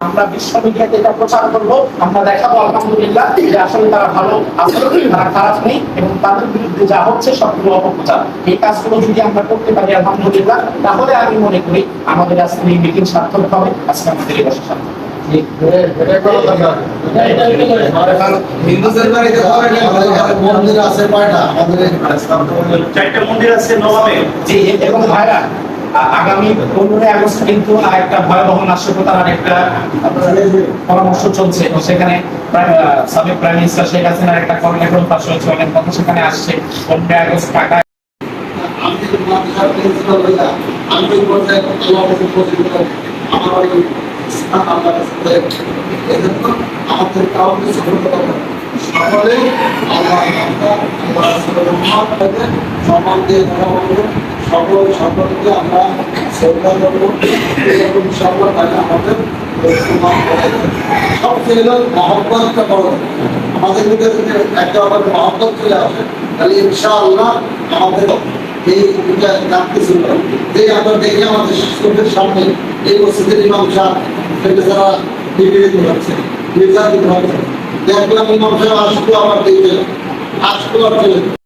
আমরা বিশ্ব এটা প্রচার করব আমরা দেখাবো আলহামদুলিল্লাহ যে আসলে তারা ভালো আসলে তারা খারাপ নেই এবং তাদের বিরুদ্ধে যা হচ্ছে সবগুলো অপপ্রচার। এই কাজগুলো যদি আমরা করতে পারি আলহামদুলিল্লাহ তাহলে আমি মনে করি আমাদের আজকে এই মিটিং সার্থক হবে আজকে আমাদের এই বসে সার্থক মন্দির আছে নবাবে। এবং ভাইরা আগামী পনেরোই আগস্ট কিন্তু আর একটা ভয়াবহ নাশকতার আর একটা পরামর্শ চলছে, তো সেখানে সাবেক প্রাইম মিনিস্টার শেখ হাসিনার একটা কর্মলেখন পাশ হয়েছে, অনেক কথা সেখানে আসছে পনেরোই আগস্ট টাকা আমাদের হবে না। সকলে সম্মান দিয়ে কথা বলব সকল সকলকে আমরা শ্রদ্ধা করব এরকম ইনশাআল্লাহ তাহলে আমাদের সবচেয়ে হলো আমাদের ভিতরে একটা আবার মহব্বত চলে আসে তাহলে ইনশাআল্লাহ আমাদের এই দুটা জানতে ছিল যে আমরা দেখি আমাদের সামনে এই মসজিদের ইমাম সাহেব থেকে যারা নিপীড়িত হচ্ছে নির্যাতিত হচ্ছে দেখলাম ইমাম সাহেব আসতো আমার আসতো আর চলে যেত।